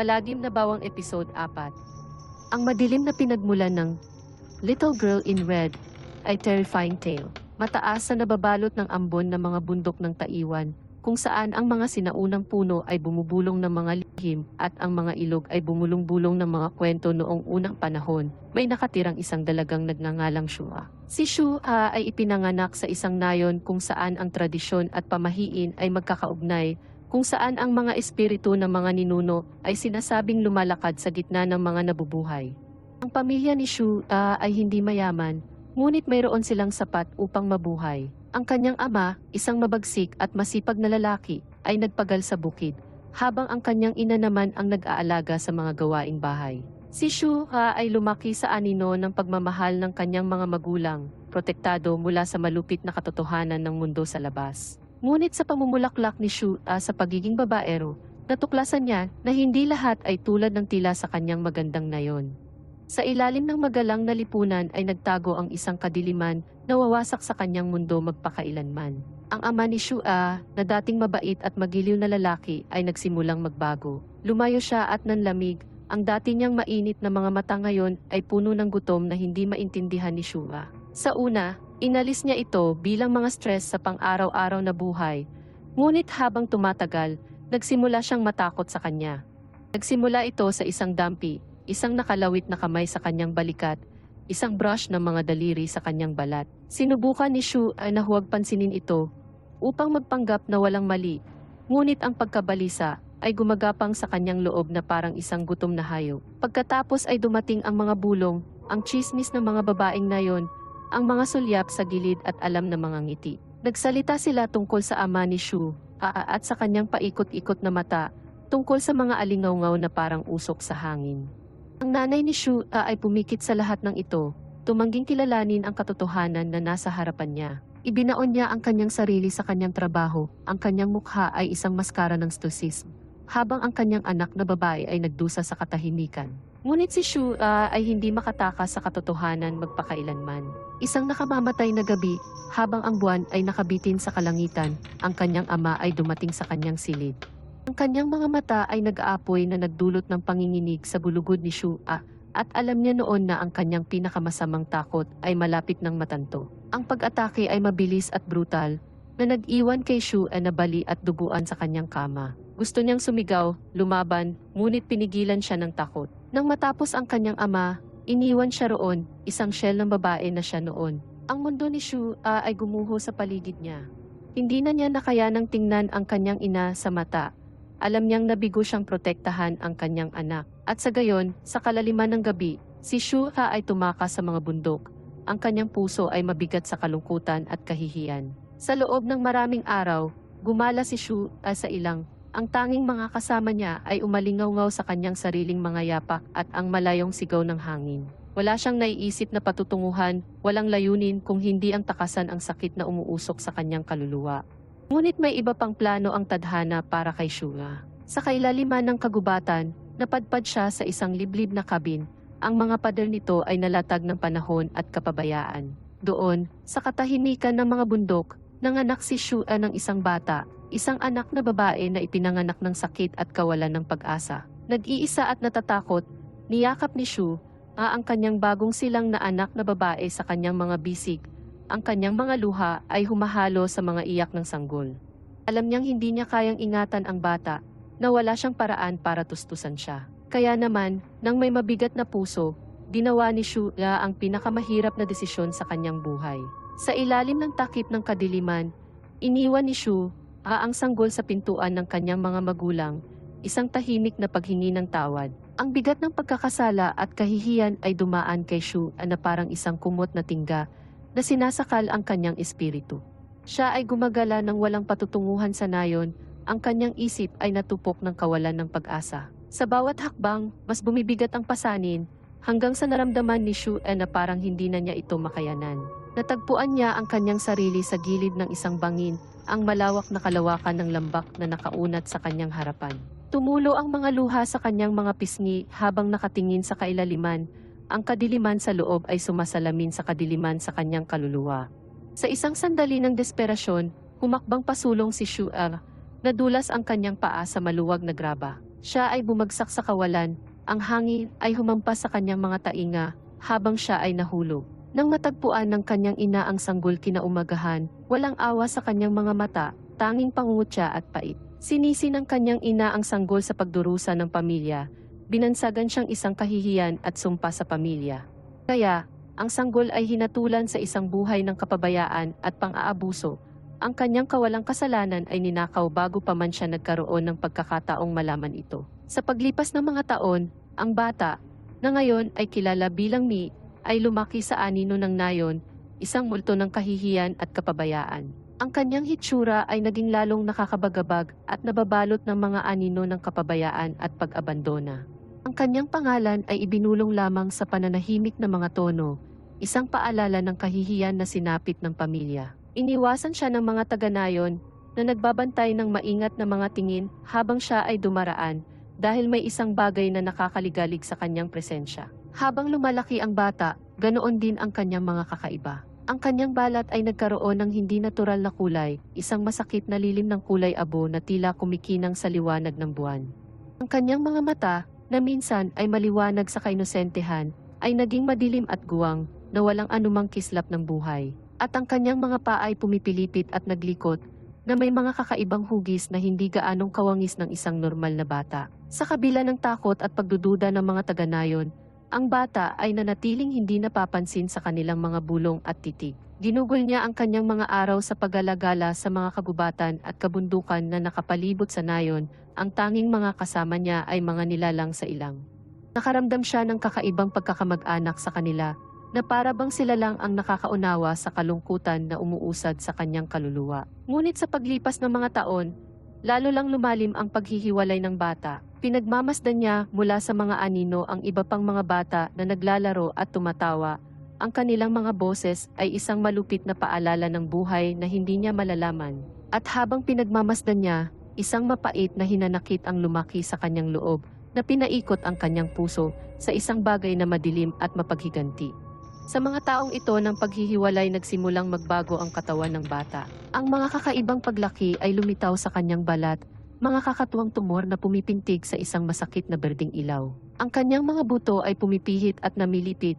Malagim na Bawang Episode 4 Ang madilim na pinagmulan ng Little Girl in Red ay terrifying tale. Mataas na nababalot ng ambon ng mga bundok ng Taiwan, kung saan ang mga sinaunang puno ay bumubulong ng mga lihim at ang mga ilog ay bumulong-bulong ng mga kwento noong unang panahon. May nakatirang isang dalagang nagngangalang Shua. Si Shua ay ipinanganak sa isang nayon kung saan ang tradisyon at pamahiin ay magkakaugnay kung saan ang mga espiritu ng mga ninuno ay sinasabing lumalakad sa gitna ng mga nabubuhay. Ang pamilya ni Shu ay hindi mayaman, ngunit mayroon silang sapat upang mabuhay. Ang kanyang ama, isang mabagsik at masipag na lalaki, ay nagpagal sa bukid, habang ang kanyang ina naman ang nag-aalaga sa mga gawaing bahay. Si Shu Ha ay lumaki sa anino ng pagmamahal ng kanyang mga magulang, protektado mula sa malupit na katotohanan ng mundo sa labas. Ngunit sa pamumulaklak ni Shu Ah, sa pagiging babaero, natuklasan niya na hindi lahat ay tulad ng tila sa kanyang magandang nayon. Sa ilalim ng magalang na lipunan ay nagtago ang isang kadiliman na wawasak sa kanyang mundo magpakailanman. Ang ama ni Shua, na dating mabait at magiliw na lalaki, ay nagsimulang magbago. Lumayo siya at nanlamig, ang dati niyang mainit na mga mata ngayon ay puno ng gutom na hindi maintindihan ni Shua. Sa una, inalis niya ito bilang mga stress sa pang-araw-araw na buhay. Ngunit habang tumatagal, nagsimula siyang matakot sa kanya. Nagsimula ito sa isang dampi, isang nakalawit na kamay sa kanyang balikat, isang brush ng mga daliri sa kanyang balat. Sinubukan ni Shu ay na huwag pansinin ito upang magpanggap na walang mali. Ngunit ang pagkabalisa ay gumagapang sa kanyang loob na parang isang gutom na hayop. Pagkatapos ay dumating ang mga bulong, ang chismis ng mga babaeng nayon, ang mga sulyap sa gilid at alam ng mga ngiti. Nagsalita sila tungkol sa ama ni Shu, aa at sa kanyang paikot-ikot na mata, tungkol sa mga alingawngaw na parang usok sa hangin. Ang nanay ni Shu ah, ay pumikit sa lahat ng ito, tumangging kilalanin ang katotohanan na nasa harapan niya. Ibinaon niya ang kanyang sarili sa kanyang trabaho, ang kanyang mukha ay isang maskara ng stoicism, habang ang kanyang anak na babae ay nagdusa sa katahimikan. Ngunit si Shu ah, ay hindi makatakas sa katotohanan magpakailanman. Isang nakamamatay na gabi, habang ang buwan ay nakabitin sa kalangitan, ang kanyang ama ay dumating sa kanyang silid. Ang kanyang mga mata ay nag-aapoy na nagdulot ng panginginig sa bulugod ni Shua at alam niya noon na ang kanyang pinakamasamang takot ay malapit ng matanto. Ang pag-atake ay mabilis at brutal na nag-iwan kay Shua na bali at duguan sa kanyang kama. Gusto niyang sumigaw, lumaban, ngunit pinigilan siya ng takot. Nang matapos ang kanyang ama, iniwan siya roon, isang shell ng babae na siya noon. Ang mundo ni Shua ay gumuho sa paligid niya. Hindi na niya nakayanang tingnan ang kanyang ina sa mata alam niyang nabigo siyang protektahan ang kanyang anak. At sa gayon, sa kalaliman ng gabi, si Shuha ay tumakas sa mga bundok. Ang kanyang puso ay mabigat sa kalungkutan at kahihiyan. Sa loob ng maraming araw, gumala si Shu ah, sa ilang. Ang tanging mga kasama niya ay umalingaw sa kanyang sariling mga yapak at ang malayong sigaw ng hangin. Wala siyang naiisip na patutunguhan, walang layunin kung hindi ang takasan ang sakit na umuusok sa kanyang kaluluwa. Ngunit may iba pang plano ang tadhana para kay Shua. Sa kailaliman ng kagubatan, napadpad siya sa isang liblib na kabin. Ang mga pader nito ay nalatag ng panahon at kapabayaan. Doon, sa katahimikan ng mga bundok, nanganak si Shua ng isang bata, isang anak na babae na ipinanganak ng sakit at kawalan ng pag-asa. Nag-iisa at natatakot, niyakap ni Shu, ah, ang kanyang bagong silang na anak na babae sa kanyang mga bisig, ang kanyang mga luha ay humahalo sa mga iyak ng sanggol. Alam niyang hindi niya kayang ingatan ang bata, na wala siyang paraan para tustusan siya. Kaya naman, nang may mabigat na puso, ginawa ni Shula ang pinakamahirap na desisyon sa kanyang buhay. Sa ilalim ng takip ng kadiliman, iniwan ni Shu ah, ang sanggol sa pintuan ng kanyang mga magulang, isang tahimik na paghingi ng tawad. Ang bigat ng pagkakasala at kahihiyan ay dumaan kay Shu na parang isang kumot na tingga na sinasakal ang kanyang espiritu. Siya ay gumagala ng walang patutunguhan sa nayon, ang kanyang isip ay natupok ng kawalan ng pag-asa. Sa bawat hakbang, mas bumibigat ang pasanin, hanggang sa naramdaman ni Shu na parang hindi na niya ito makayanan. Natagpuan niya ang kanyang sarili sa gilid ng isang bangin, ang malawak na kalawakan ng lambak na nakaunat sa kanyang harapan. Tumulo ang mga luha sa kanyang mga pisngi habang nakatingin sa kailaliman, ang kadiliman sa loob ay sumasalamin sa kadiliman sa kanyang kaluluwa. Sa isang sandali ng desperasyon, humakbang pasulong si Shu'er, nadulas ang kanyang paa sa maluwag na graba. siya ay bumagsak sa kawalan, ang hangin ay humampas sa kanyang mga tainga, habang siya ay nahulog. Nang matagpuan ng kanyang ina ang sanggol kinaumagahan, walang awa sa kanyang mga mata, tanging pangungutya at pait. Sinisi ng kanyang ina ang sanggol sa pagdurusa ng pamilya, binansagan siyang isang kahihiyan at sumpa sa pamilya. Kaya, ang sanggol ay hinatulan sa isang buhay ng kapabayaan at pang-aabuso. Ang kanyang kawalang kasalanan ay ninakaw bago pa man siya nagkaroon ng pagkakataong malaman ito. Sa paglipas ng mga taon, ang bata, na ngayon ay kilala bilang Mi, ay lumaki sa anino ng nayon, isang multo ng kahihiyan at kapabayaan. Ang kanyang hitsura ay naging lalong nakakabagabag at nababalot ng mga anino ng kapabayaan at pag-abandona. Ang kanyang pangalan ay ibinulong lamang sa pananahimik na mga tono, isang paalala ng kahihiyan na sinapit ng pamilya. Iniwasan siya ng mga taga-nayon na nagbabantay ng maingat na mga tingin habang siya ay dumaraan dahil may isang bagay na nakakaligalig sa kanyang presensya. Habang lumalaki ang bata, ganoon din ang kanyang mga kakaiba. Ang kanyang balat ay nagkaroon ng hindi natural na kulay, isang masakit na lilim ng kulay abo na tila kumikinang sa liwanag ng buwan. Ang kanyang mga mata, na minsan ay maliwanag sa kainosentehan, ay naging madilim at guwang, na walang anumang kislap ng buhay. At ang kanyang mga paa ay pumipilipit at naglikot, na may mga kakaibang hugis na hindi gaanong kawangis ng isang normal na bata. Sa kabila ng takot at pagdududa ng mga taga-nayon, ang bata ay nanatiling hindi napapansin sa kanilang mga bulong at titig. Ginugol niya ang kanyang mga araw sa paggalagala sa mga kagubatan at kabundukan na nakapalibot sa nayon, ang tanging mga kasama niya ay mga nilalang sa ilang. Nakaramdam siya ng kakaibang pagkakamag-anak sa kanila, na para bang sila lang ang nakakaunawa sa kalungkutan na umuusad sa kanyang kaluluwa. Ngunit sa paglipas ng mga taon, lalo lang lumalim ang paghihiwalay ng bata. Pinagmamasdan niya mula sa mga anino ang iba pang mga bata na naglalaro at tumatawa. Ang kanilang mga boses ay isang malupit na paalala ng buhay na hindi niya malalaman. At habang pinagmamasdan niya, isang mapait na hinanakit ang lumaki sa kanyang loob na pinaikot ang kanyang puso sa isang bagay na madilim at mapaghiganti. Sa mga taong ito ng paghihiwalay nagsimulang magbago ang katawan ng bata. Ang mga kakaibang paglaki ay lumitaw sa kanyang balat, mga kakatuwang tumor na pumipintig sa isang masakit na berding ilaw. Ang kanyang mga buto ay pumipihit at namilipit,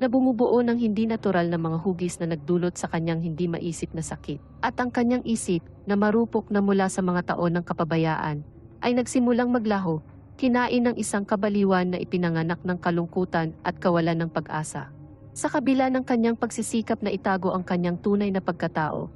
na bumubuo ng hindi natural na mga hugis na nagdulot sa kanyang hindi maisip na sakit. At ang kanyang isip, na marupok na mula sa mga taon ng kapabayaan, ay nagsimulang maglaho, kinain ng isang kabaliwan na ipinanganak ng kalungkutan at kawalan ng pag-asa. Sa kabila ng kanyang pagsisikap na itago ang kanyang tunay na pagkatao,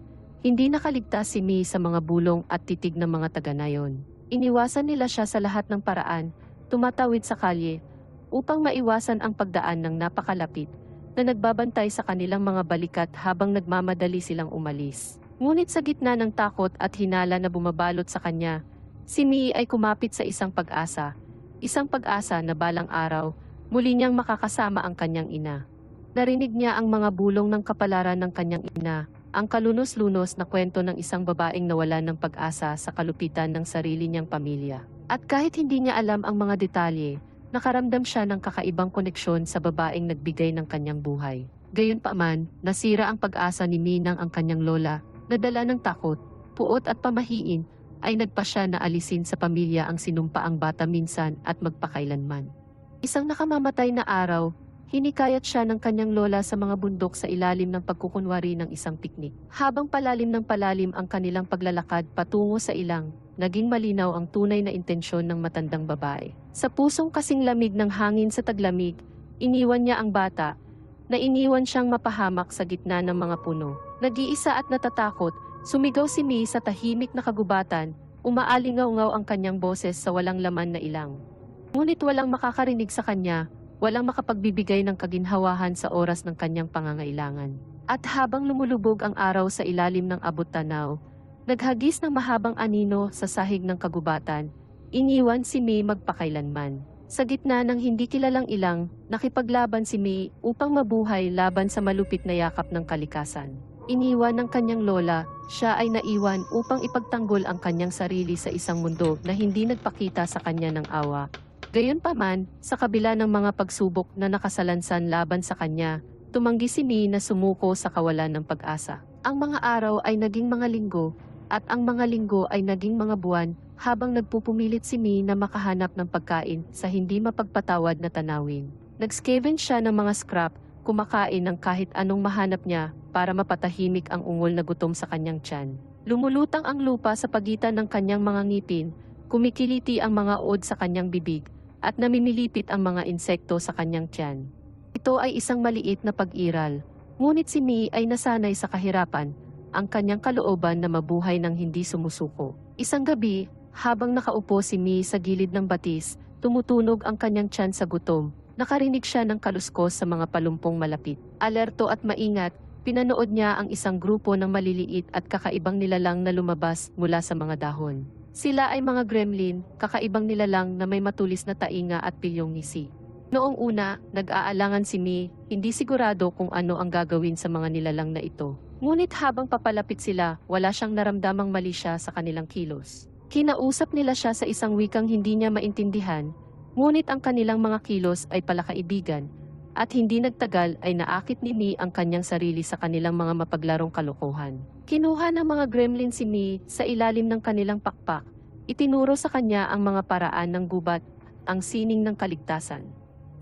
hindi nakaligtas si Mi sa mga bulong at titig ng mga taga-nayon. Iniwasan nila siya sa lahat ng paraan, tumatawid sa kalye, upang maiwasan ang pagdaan ng napakalapit, na nagbabantay sa kanilang mga balikat habang nagmamadali silang umalis. Ngunit sa gitna ng takot at hinala na bumabalot sa kanya, si Mi ay kumapit sa isang pag-asa, isang pag-asa na balang araw, muli niyang makakasama ang kanyang ina. Narinig niya ang mga bulong ng kapalaran ng kanyang ina, ang kalunos-lunos na kwento ng isang babaeng nawalan ng pag-asa sa kalupitan ng sarili niyang pamilya. At kahit hindi niya alam ang mga detalye, nakaramdam siya ng kakaibang koneksyon sa babaeng nagbigay ng kanyang buhay. Gayunpaman, nasira ang pag-asa ni Minang ang kanyang lola, nadala ng takot, puot at pamahiin, ay nagpa siya na alisin sa pamilya ang sinumpaang bata minsan at magpakailanman. Isang nakamamatay na araw, Hinikayat siya ng kanyang lola sa mga bundok sa ilalim ng pagkukunwari ng isang piknik. Habang palalim ng palalim ang kanilang paglalakad patungo sa ilang, naging malinaw ang tunay na intensyon ng matandang babae. Sa pusong kasing lamig ng hangin sa taglamig, iniwan niya ang bata, na iniwan siyang mapahamak sa gitna ng mga puno. Nag-iisa at natatakot, sumigaw si Mi sa tahimik na kagubatan, umaalingaw-ngaw ang kanyang boses sa walang laman na ilang. Ngunit walang makakarinig sa kanya, walang makapagbibigay ng kaginhawahan sa oras ng kanyang pangangailangan. At habang lumulubog ang araw sa ilalim ng abot tanaw, naghagis ng mahabang anino sa sahig ng kagubatan, iniwan si May magpakailanman. Sa gitna ng hindi kilalang ilang, nakipaglaban si May upang mabuhay laban sa malupit na yakap ng kalikasan. Iniwan ng kanyang lola, siya ay naiwan upang ipagtanggol ang kanyang sarili sa isang mundo na hindi nagpakita sa kanya ng awa, Gayunpaman, sa kabila ng mga pagsubok na nakasalansan laban sa kanya, tumanggi si Mi na sumuko sa kawalan ng pag-asa. Ang mga araw ay naging mga linggo, At ang mga linggo ay naging mga buwan habang nagpupumilit si Mi na makahanap ng pagkain sa hindi mapagpatawad na tanawin. Nag-scaven siya ng mga scrap, kumakain ng kahit anong mahanap niya para mapatahimik ang ungol na gutom sa kanyang tiyan. Lumulutang ang lupa sa pagitan ng kanyang mga ngipin, kumikiliti ang mga od sa kanyang bibig, at namimilipit ang mga insekto sa kanyang tiyan. Ito ay isang maliit na pag-iral, ngunit si Mi ay nasanay sa kahirapan, ang kanyang kalooban na mabuhay ng hindi sumusuko. Isang gabi, habang nakaupo si Mi sa gilid ng batis, tumutunog ang kanyang tiyan sa gutom. Nakarinig siya ng kaluskos sa mga palumpong malapit. Alerto at maingat, pinanood niya ang isang grupo ng maliliit at kakaibang nilalang na lumabas mula sa mga dahon. Sila ay mga gremlin, kakaibang nilalang na may matulis na tainga at pilyong ngisi. Noong una, nag-aalangan si Mi, hindi sigurado kung ano ang gagawin sa mga nilalang na ito. Ngunit habang papalapit sila, wala siyang naramdamang mali siya sa kanilang kilos. Kinausap nila siya sa isang wikang hindi niya maintindihan, ngunit ang kanilang mga kilos ay palakaibigan, at hindi nagtagal ay naakit ni Mi ang kanyang sarili sa kanilang mga mapaglarong kalokohan. Kinuha ng mga gremlin si Mi sa ilalim ng kanilang pakpak, itinuro sa kanya ang mga paraan ng gubat, ang sining ng kaligtasan.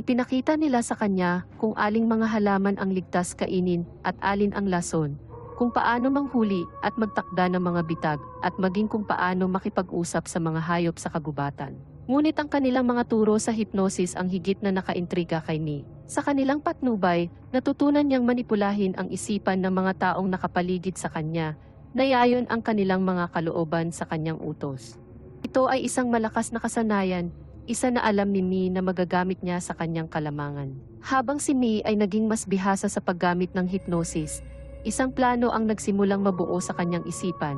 Ipinakita nila sa kanya kung aling mga halaman ang ligtas kainin at alin ang lason, kung paano manghuli at magtakda ng mga bitag at maging kung paano makipag-usap sa mga hayop sa kagubatan. Ngunit ang kanilang mga turo sa hypnosis ang higit na nakaintriga kay Ni. Sa kanilang patnubay, natutunan niyang manipulahin ang isipan ng mga taong nakapaligid sa kanya, nayayon ang kanilang mga kalooban sa kanyang utos. Ito ay isang malakas na kasanayan isa na alam ni Mi na magagamit niya sa kanyang kalamangan. Habang si Mi ay naging mas bihasa sa paggamit ng hypnosis, isang plano ang nagsimulang mabuo sa kanyang isipan.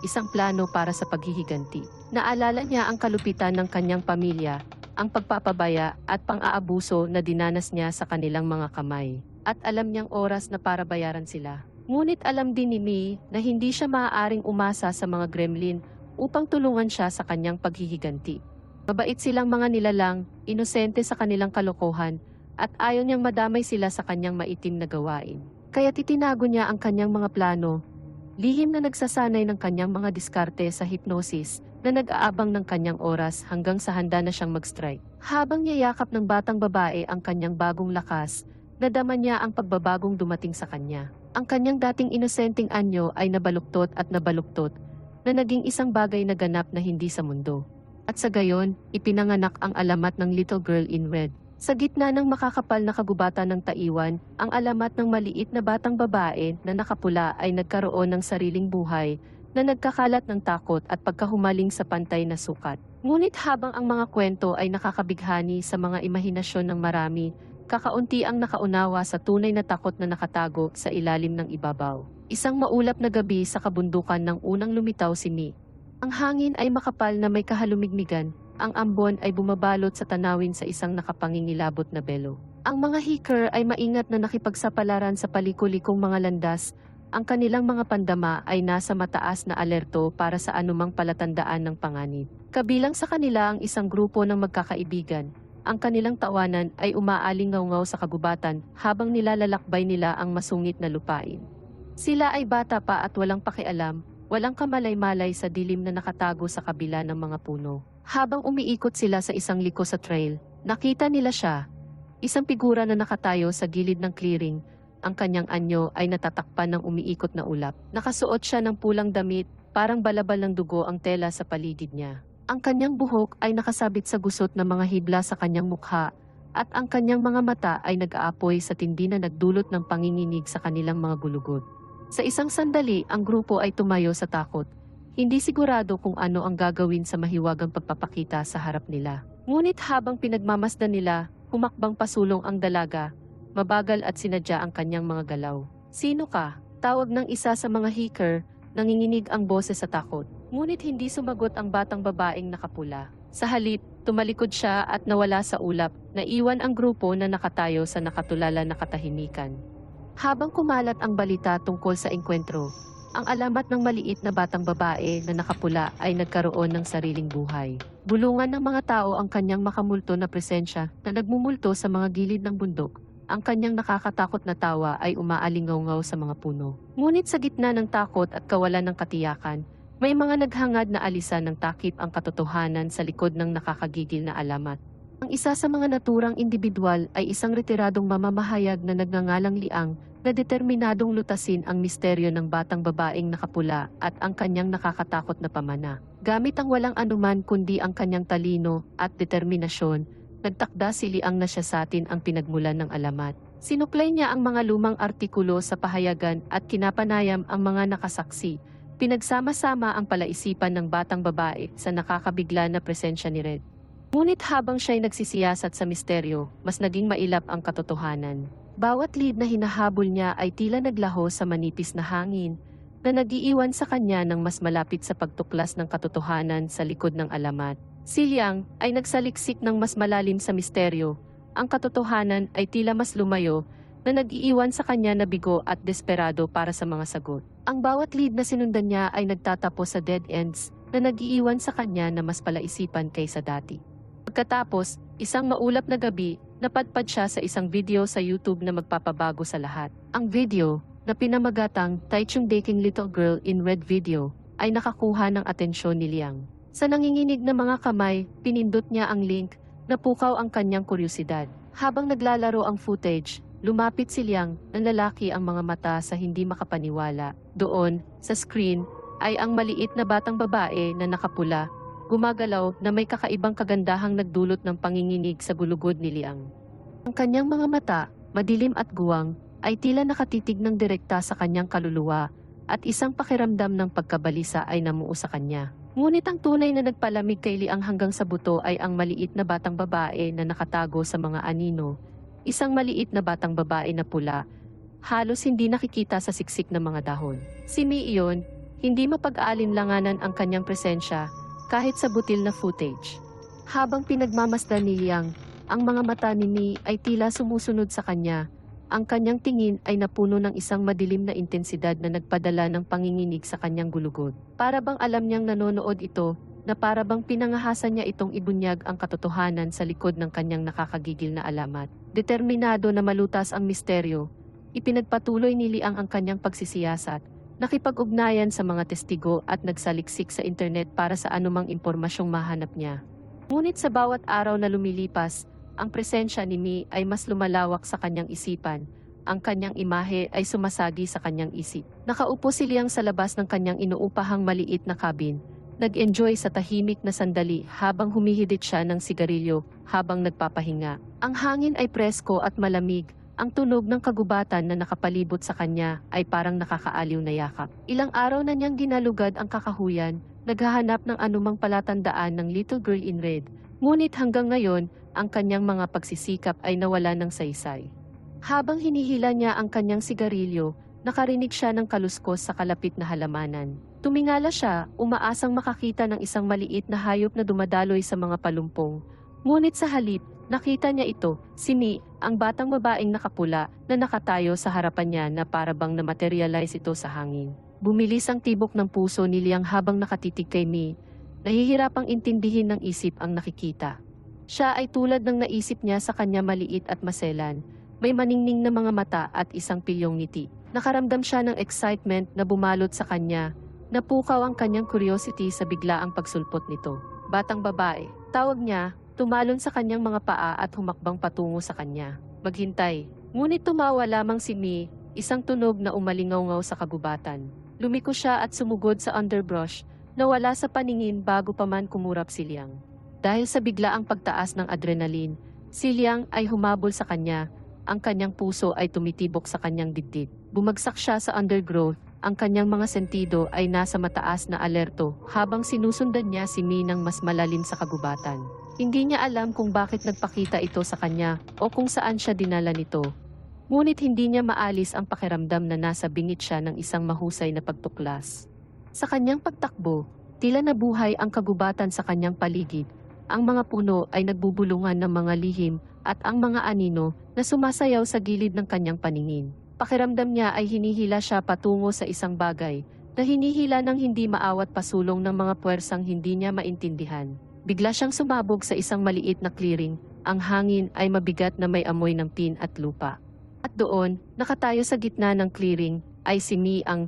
Isang plano para sa paghihiganti. Naalala niya ang kalupitan ng kanyang pamilya, ang pagpapabaya at pang-aabuso na dinanas niya sa kanilang mga kamay. At alam niyang oras na para bayaran sila. Ngunit alam din ni Mi na hindi siya maaaring umasa sa mga gremlin upang tulungan siya sa kanyang paghihiganti. Mabait silang mga nilalang, inosente sa kanilang kalokohan, at ayaw niyang madamay sila sa kanyang maitim na gawain. Kaya titinago niya ang kanyang mga plano, lihim na nagsasanay ng kanyang mga diskarte sa hypnosis na nag-aabang ng kanyang oras hanggang sa handa na siyang mag-strike. Habang yayakap ng batang babae ang kanyang bagong lakas, nadama niya ang pagbabagong dumating sa kanya. Ang kanyang dating inosenteng anyo ay nabaluktot at nabaluktot na naging isang bagay na ganap na hindi sa mundo. At sa gayon, ipinanganak ang alamat ng Little Girl in Red. Sa gitna ng makakapal na kagubatan ng Taiwan, ang alamat ng maliit na batang babae na nakapula ay nagkaroon ng sariling buhay na nagkakalat ng takot at pagkahumaling sa pantay na sukat. Ngunit habang ang mga kwento ay nakakabighani sa mga imahinasyon ng marami, kakaunti ang nakaunawa sa tunay na takot na nakatago sa ilalim ng ibabaw. Isang maulap na gabi sa kabundukan ng unang lumitaw si Mi, ang hangin ay makapal na may kahalumigmigan, ang ambon ay bumabalot sa tanawin sa isang nakapangingilabot na belo. Ang mga hiker ay maingat na nakipagsapalaran sa palikulikong mga landas, ang kanilang mga pandama ay nasa mataas na alerto para sa anumang palatandaan ng panganib. Kabilang sa kanila ang isang grupo ng magkakaibigan. Ang kanilang tawanan ay umaaling ngaw sa kagubatan habang nilalalakbay nila ang masungit na lupain. Sila ay bata pa at walang pakialam, Walang kamalay-malay sa dilim na nakatago sa kabila ng mga puno. Habang umiikot sila sa isang liko sa trail, nakita nila siya. Isang figura na nakatayo sa gilid ng clearing. Ang kanyang anyo ay natatakpan ng umiikot na ulap. Nakasuot siya ng pulang damit, parang balabal ng dugo ang tela sa paligid niya. Ang kanyang buhok ay nakasabit sa gusot ng mga hibla sa kanyang mukha, at ang kanyang mga mata ay nag-aapoy sa tindi na nagdulot ng panginginig sa kanilang mga gulugod. Sa isang sandali, ang grupo ay tumayo sa takot. Hindi sigurado kung ano ang gagawin sa mahiwagang pagpapakita sa harap nila. Ngunit habang pinagmamasdan nila, humakbang pasulong ang dalaga, mabagal at sinadya ang kanyang mga galaw. Sino ka? Tawag ng isa sa mga hiker, nanginginig ang boses sa takot. Ngunit hindi sumagot ang batang babaeng nakapula. Sa halip, tumalikod siya at nawala sa ulap, naiwan ang grupo na nakatayo sa nakatulala na katahimikan. Habang kumalat ang balita tungkol sa engkwentro, ang alamat ng maliit na batang babae na nakapula ay nagkaroon ng sariling buhay. Bulungan ng mga tao ang kanyang makamulto na presensya na nagmumulto sa mga gilid ng bundok. Ang kanyang nakakatakot na tawa ay umaalingaw sa mga puno. Ngunit sa gitna ng takot at kawalan ng katiyakan, May mga naghangad na alisan ng takip ang katotohanan sa likod ng nakakagigil na alamat. Ang isa sa mga naturang individual ay isang retiradong mamamahayag na nagngangalang liang na determinadong lutasin ang misteryo ng batang babaeng nakapula at ang kanyang nakakatakot na pamana. Gamit ang walang anuman kundi ang kanyang talino at determinasyon, nagtakda si Liang na siya sa atin ang pinagmulan ng alamat. Sinuklay niya ang mga lumang artikulo sa pahayagan at kinapanayam ang mga nakasaksi. Pinagsama-sama ang palaisipan ng batang babae sa nakakabigla na presensya ni Red. Ngunit habang siya'y nagsisiyasat sa misteryo, mas naging mailap ang katotohanan. Bawat lead na hinahabol niya ay tila naglaho sa manipis na hangin, na nagiiwan sa kanya ng mas malapit sa pagtuklas ng katotohanan sa likod ng alamat. Si Liang ay nagsaliksik ng mas malalim sa misteryo. Ang katotohanan ay tila mas lumayo na nag-iiwan sa kanya na bigo at desperado para sa mga sagot. Ang bawat lead na sinundan niya ay nagtatapos sa dead ends na nag-iiwan sa kanya na mas palaisipan kaysa dati. Pagkatapos, isang maulap na gabi, napadpad siya sa isang video sa YouTube na magpapabago sa lahat. Ang video, na pinamagatang Taichung Dating Little Girl in Red Video, ay nakakuha ng atensyon ni Liang. Sa nanginginig na mga kamay, pinindot niya ang link, napukaw ang kanyang kuryosidad. Habang naglalaro ang footage, lumapit si Liang, ng lalaki ang mga mata sa hindi makapaniwala. Doon, sa screen, ay ang maliit na batang babae na nakapula, gumagalaw na may kakaibang kagandahang nagdulot ng panginginig sa gulugod ni Liang. Ang kanyang mga mata, madilim at guwang, ay tila nakatitig ng direkta sa kanyang kaluluwa at isang pakiramdam ng pagkabalisa ay namuo sa kanya. Ngunit ang tunay na nagpalamig kay Liang hanggang sa buto ay ang maliit na batang babae na nakatago sa mga anino. Isang maliit na batang babae na pula, halos hindi nakikita sa siksik ng mga dahon. Si Mi iyon, hindi mapag-aalinlanganan ang kanyang presensya kahit sa butil na footage. Habang pinagmamasdan ni Liang, ang mga mata ni Mi ay tila sumusunod sa kanya. Ang kanyang tingin ay napuno ng isang madilim na intensidad na nagpadala ng panginginig sa kanyang gulugod. Para bang alam niyang nanonood ito, na para bang pinangahasan niya itong ibunyag ang katotohanan sa likod ng kanyang nakakagigil na alamat. Determinado na malutas ang misteryo, ipinagpatuloy ni Liang ang kanyang pagsisiyasat, nakipag-ugnayan sa mga testigo at nagsaliksik sa internet para sa anumang impormasyong mahanap niya. Ngunit sa bawat araw na lumilipas, ang presensya ni Mi ay mas lumalawak sa kanyang isipan. Ang kanyang imahe ay sumasagi sa kanyang isip. Nakaupo si Liang sa labas ng kanyang inuupahang maliit na cabin. Nag-enjoy sa tahimik na sandali habang humihidit siya ng sigarilyo habang nagpapahinga. Ang hangin ay presko at malamig. Ang tunog ng kagubatan na nakapalibot sa kanya ay parang nakakaaliw na yakap. Ilang araw na niyang ginalugad ang kakahuyan, naghahanap ng anumang palatandaan ng Little Girl in Red. Ngunit hanggang ngayon, ang kanyang mga pagsisikap ay nawala ng saysay. Habang hinihila niya ang kanyang sigarilyo, nakarinig siya ng kaluskos sa kalapit na halamanan. Tumingala siya, umaasang makakita ng isang maliit na hayop na dumadaloy sa mga palumpong. Ngunit sa halip, nakita niya ito, si Mi, ang batang babaeng nakapula na nakatayo sa harapan niya na parabang na-materialize ito sa hangin. Bumilis ang tibok ng puso ni Liang habang nakatitig kay Mi. Nahihirapang intindihin ng isip ang nakikita. Siya ay tulad ng naisip niya sa kanya maliit at maselan. May maningning na mga mata at isang pilyong ngiti. Nakaramdam siya ng excitement na bumalot sa kanya. Napukaw ang kanyang curiosity sa biglaang pagsulpot nito. Batang babae, tawag niya, tumalon sa kanyang mga paa at humakbang patungo sa kanya. Maghintay. Ngunit tumawa lamang si Mi, isang tunog na umalingaw sa kagubatan. Lumiko siya at sumugod sa underbrush, nawala sa paningin bago pa man kumurap si Liang. Dahil sa biglaang pagtaas ng adrenaline, si Liang ay humabol sa kanya, ang kanyang puso ay tumitibok sa kanyang dibdib. Bumagsak siya sa undergrowth, ang kanyang mga sentido ay nasa mataas na alerto habang sinusundan niya si Mi ng mas malalim sa kagubatan. Hindi niya alam kung bakit nagpakita ito sa kanya o kung saan siya dinala nito. Ngunit hindi niya maalis ang pakiramdam na nasa bingit siya ng isang mahusay na pagtuklas. Sa kanyang pagtakbo, tila nabuhay ang kagubatan sa kanyang paligid. Ang mga puno ay nagbubulungan ng mga lihim at ang mga anino na sumasayaw sa gilid ng kanyang paningin. Pakiramdam niya ay hinihila siya patungo sa isang bagay na hinihila ng hindi maawat pasulong ng mga puwersang hindi niya maintindihan. Bigla siyang sumabog sa isang maliit na clearing. Ang hangin ay mabigat na may amoy ng pin at lupa. At doon, nakatayo sa gitna ng clearing, ay si Mi ang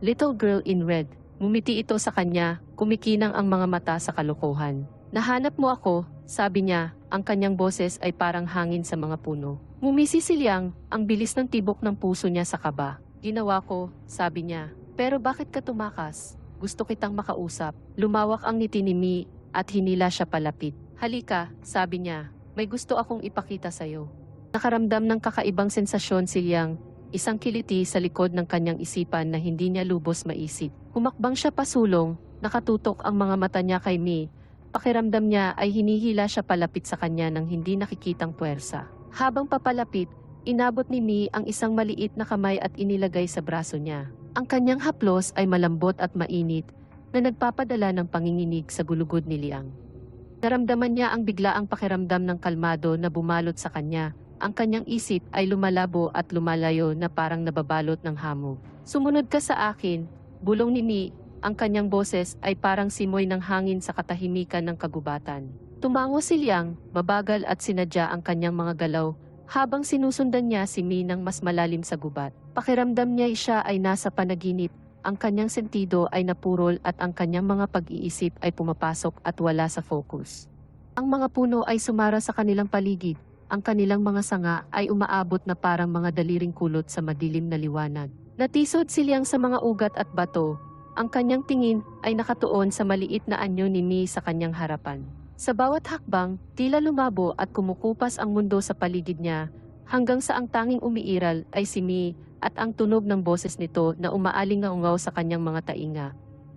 Little Girl in Red. Ngumiti ito sa kanya, kumikinang ang mga mata sa kalokohan. Nahanap mo ako, sabi niya, ang kanyang boses ay parang hangin sa mga puno. Ngumisi si Liang, ang bilis ng tibok ng puso niya sa kaba. Ginawa ko, sabi niya. Pero bakit ka tumakas? Gusto kitang makausap. Lumawak ang ngiti ni Mi at hinila siya palapit. Halika, sabi niya. May gusto akong ipakita sa'yo. Nakaramdam ng kakaibang sensasyon si Liang, isang kiliti sa likod ng kanyang isipan na hindi niya lubos maisip. Humakbang siya pasulong, nakatutok ang mga mata niya kay Mi. Pakiramdam niya ay hinihila siya palapit sa kanya ng hindi nakikitang puwersa. Habang papalapit, inabot ni Mi ang isang maliit na kamay at inilagay sa braso niya. Ang kanyang haplos ay malambot at mainit na nagpapadala ng panginginig sa gulugod ni Liang. Naramdaman niya ang biglaang pakiramdam ng kalmado na bumalot sa kanya. Ang kanyang isip ay lumalabo at lumalayo na parang nababalot ng hamog. Sumunod ka sa akin, bulong ni Mi, ang kanyang boses ay parang simoy ng hangin sa katahimikan ng kagubatan. Tumango si Liang, mabagal at sinadya ang kanyang mga galaw, habang sinusundan niya si Mi ng mas malalim sa gubat. Pakiramdam niya siya ay nasa panaginip, ang kanyang sentido ay napurol at ang kanyang mga pag-iisip ay pumapasok at wala sa focus. Ang mga puno ay sumara sa kanilang paligid, ang kanilang mga sanga ay umaabot na parang mga daliring kulot sa madilim na liwanag. Natisod si Liang sa mga ugat at bato, ang kanyang tingin ay nakatuon sa maliit na anyo ni Mi sa kanyang harapan. Sa bawat hakbang, tila lumabo at kumukupas ang mundo sa paligid niya, hanggang sa ang tanging umiiral ay si Mi at ang tunog ng boses nito na umaalingaungaw sa kanyang mga tainga.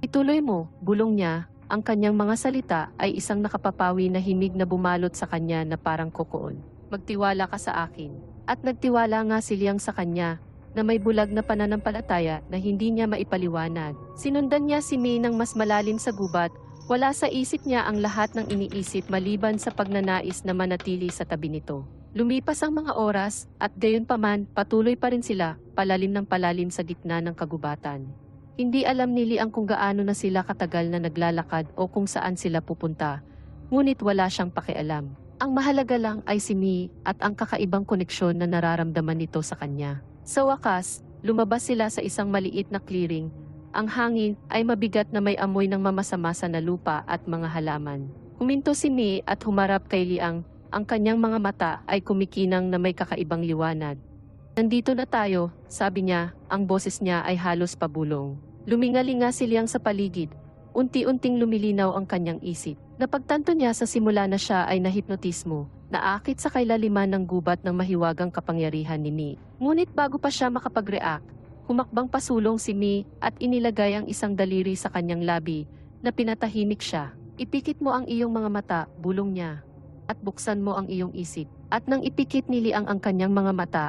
Ituloy mo, bulong niya, ang kanyang mga salita ay isang nakapapawi na himig na bumalot sa kanya na parang kokoon. Magtiwala ka sa akin. At nagtiwala nga si Liang sa kanya, na may bulag na pananampalataya na hindi niya maipaliwanag. Sinundan niya si May ng mas malalim sa gubat, wala sa isip niya ang lahat ng iniisip maliban sa pagnanais na manatili sa tabi nito. Lumipas ang mga oras at gayon paman patuloy pa rin sila palalim ng palalim sa gitna ng kagubatan. Hindi alam ni Liang kung gaano na sila katagal na naglalakad o kung saan sila pupunta, ngunit wala siyang pakialam. Ang mahalaga lang ay si Mi at ang kakaibang koneksyon na nararamdaman nito sa kanya. Sa wakas, lumabas sila sa isang maliit na clearing. Ang hangin ay mabigat na may amoy ng mamasamasa na lupa at mga halaman. Huminto si Mi at humarap kay Liang. Ang kanyang mga mata ay kumikinang na may kakaibang liwanag. Nandito na tayo, sabi niya, ang boses niya ay halos pabulong. Lumingalinga si Liang sa paligid. Unti-unting lumilinaw ang kanyang isip. Napagtanto niya sa simula na siya ay nahipnotismo, naakit sa kailaliman ng gubat ng mahiwagang kapangyarihan ni Mi. Ngunit bago pa siya makapag-react, humakbang pasulong si Mi at inilagay ang isang daliri sa kanyang labi na pinatahimik siya. Ipikit mo ang iyong mga mata, bulong niya, at buksan mo ang iyong isip. At nang ipikit ni Liang ang kanyang mga mata,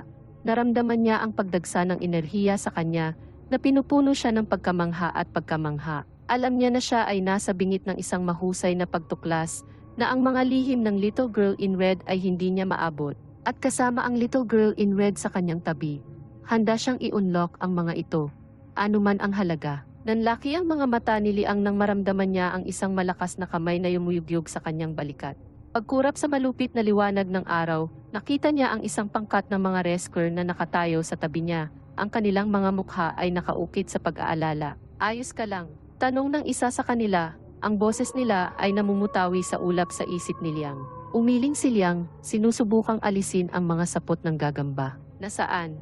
naramdaman niya ang pagdagsa ng enerhiya sa kanya na pinupuno siya ng pagkamangha at pagkamangha. Alam niya na siya ay nasa bingit ng isang mahusay na pagtuklas na ang mga lihim ng little girl in red ay hindi niya maabot. At kasama ang little girl in red sa kanyang tabi, handa siyang i-unlock ang mga ito. Ano man ang halaga. Nanlaki ang mga mata ni Liang nang maramdaman niya ang isang malakas na kamay na yumuyugyug sa kanyang balikat. Pagkurap sa malupit na liwanag ng araw, nakita niya ang isang pangkat ng mga rescuer na nakatayo sa tabi niya. Ang kanilang mga mukha ay nakaukit sa pag-aalala. Ayos ka lang. Tanong ng isa sa kanila, ang boses nila ay namumutawi sa ulap sa isip ni Liang. Umiling si Liang, sinusubukang alisin ang mga sapot ng gagamba. Nasaan?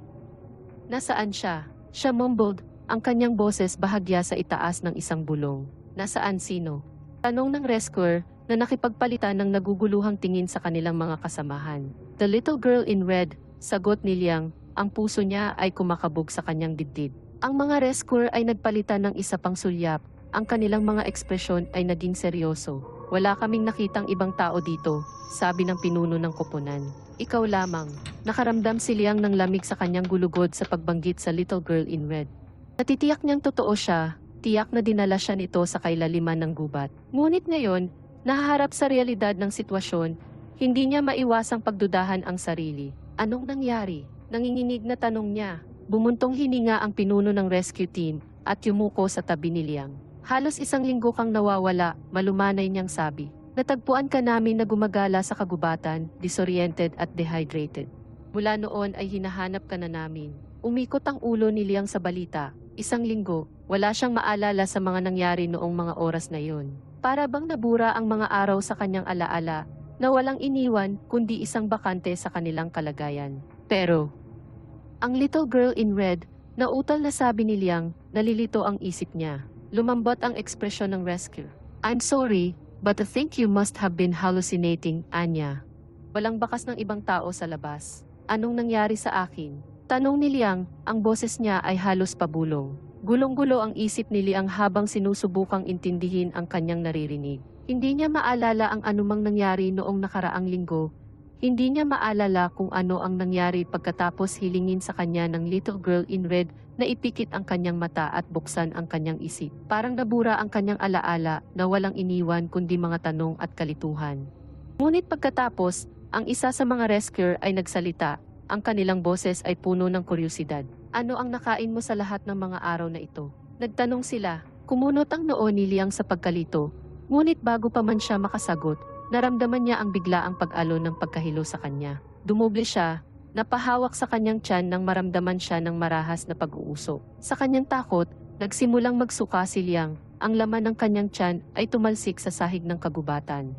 Nasaan siya? Siya mumbled, ang kanyang boses bahagya sa itaas ng isang bulong. Nasaan sino? Tanong ng rescuer na nakipagpalitan ng naguguluhang tingin sa kanilang mga kasamahan. The little girl in red, sagot ni Liang, ang puso niya ay kumakabog sa kanyang dibdib. Ang mga rescuer ay nagpalitan ng isa pang sulyap, ang kanilang mga ekspresyon ay naging seryoso. Wala kaming nakitang ibang tao dito, sabi ng pinuno ng koponan. Ikaw lamang. Nakaramdam si Liang ng lamig sa kanyang gulugod sa pagbanggit sa little girl in red. Natitiyak niyang totoo siya, tiyak na dinala siya nito sa kailaliman ng gubat. Ngunit ngayon, nahaharap sa realidad ng sitwasyon, hindi niya maiwasang pagdudahan ang sarili. Anong nangyari? Nanginginig na tanong niya. Bumuntong hininga ang pinuno ng rescue team at yumuko sa tabi ni Liang. Halos isang linggo kang nawawala, malumanay niyang sabi. Natagpuan ka namin na gumagala sa kagubatan, disoriented at dehydrated. Mula noon ay hinahanap ka na namin. Umikot ang ulo ni Liang sa balita, Isang linggo, wala siyang maalala sa mga nangyari noong mga oras na yun. Para bang nabura ang mga araw sa kanyang alaala na walang iniwan kundi isang bakante sa kanilang kalagayan. Pero, ang little girl in red, nautal na sabi ni Liang, nalilito ang isip niya. Lumambot ang ekspresyon ng rescue. I'm sorry, but I think you must have been hallucinating, Anya. Walang bakas ng ibang tao sa labas. Anong nangyari sa akin? Tanong ni Liang, ang boses niya ay halos pabulong. Gulong-gulo ang isip ni Liang habang sinusubukang intindihin ang kanyang naririnig. Hindi niya maalala ang anumang nangyari noong nakaraang linggo. Hindi niya maalala kung ano ang nangyari pagkatapos hilingin sa kanya ng little girl in red na ipikit ang kanyang mata at buksan ang kanyang isip. Parang nabura ang kanyang alaala na walang iniwan kundi mga tanong at kalituhan. Ngunit pagkatapos, ang isa sa mga rescuer ay nagsalita. Ang kanilang boses ay puno ng kuryosidad. Ano ang nakain mo sa lahat ng mga araw na ito? Nagtanong sila. Kumunot ang noo ni Liang sa pagkalito. Ngunit bago pa man siya makasagot, naramdaman niya ang biglaang pag-alo ng pagkahilo sa kanya. Dumuble siya, napahawak sa kanyang tiyan nang maramdaman siya ng marahas na pag-uusok. Sa kanyang takot, nagsimulang magsuka si Liang. Ang laman ng kanyang tiyan ay tumalsik sa sahig ng kagubatan.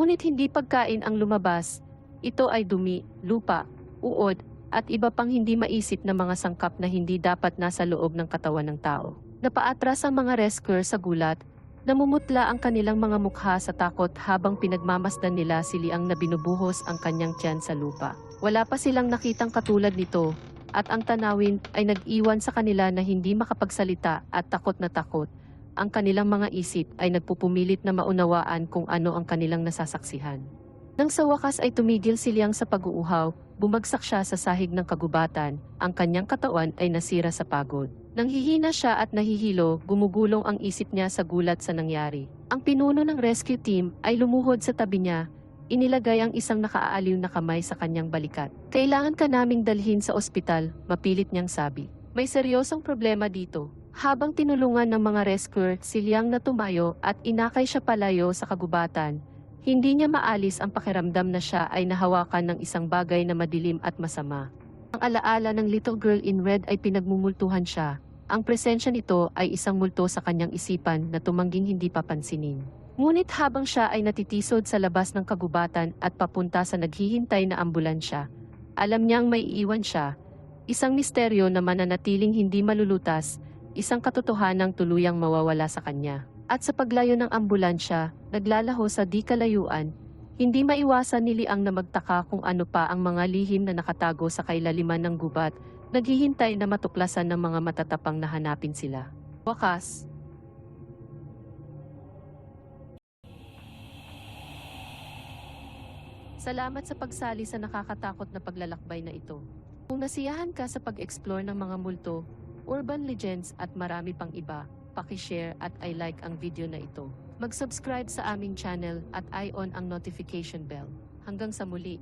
Ngunit hindi pagkain ang lumabas. Ito ay dumi, lupa, uod, at iba pang hindi maisip na mga sangkap na hindi dapat nasa loob ng katawan ng tao. Napaatras ang mga rescuer sa gulat, namumutla ang kanilang mga mukha sa takot habang pinagmamasdan nila si Liang na binubuhos ang kanyang tiyan sa lupa. Wala pa silang nakitang katulad nito, at ang tanawin ay nag-iwan sa kanila na hindi makapagsalita at takot na takot. Ang kanilang mga isip ay nagpupumilit na maunawaan kung ano ang kanilang nasasaksihan. Nang sa wakas ay tumigil si Liang sa pag-uuhaw, bumagsak siya sa sahig ng kagubatan, ang kanyang katawan ay nasira sa pagod. Nang hihina siya at nahihilo, gumugulong ang isip niya sa gulat sa nangyari. Ang pinuno ng rescue team ay lumuhod sa tabi niya, inilagay ang isang nakaaaliw na kamay sa kanyang balikat. Kailangan ka naming dalhin sa ospital, mapilit niyang sabi. May seryosong problema dito. Habang tinulungan ng mga rescuer, si Liang na tumayo at inakay siya palayo sa kagubatan, hindi niya maalis ang pakiramdam na siya ay nahawakan ng isang bagay na madilim at masama. Ang alaala ng little girl in red ay pinagmumultuhan siya. Ang presensya nito ay isang multo sa kanyang isipan na tumangging hindi papansinin. Ngunit habang siya ay natitisod sa labas ng kagubatan at papunta sa naghihintay na ambulansya, alam niyang may iiwan siya. Isang misteryo na mananatiling hindi malulutas, isang katotohanang tuluyang mawawala sa kanya. At sa paglayo ng ambulansya, naglalaho sa di kalayuan, hindi maiwasan ni Liang na magtaka kung ano pa ang mga lihim na nakatago sa kailaliman ng gubat, naghihintay na matuklasan ng mga matatapang na hanapin sila. Wakas, Salamat sa pagsali sa nakakatakot na paglalakbay na ito. Kung nasiyahan ka sa pag-explore ng mga multo, urban legends at marami pang iba, pakishare at i-like ang video na ito. Mag-subscribe sa aming channel at i-on ang notification bell. Hanggang sa muli.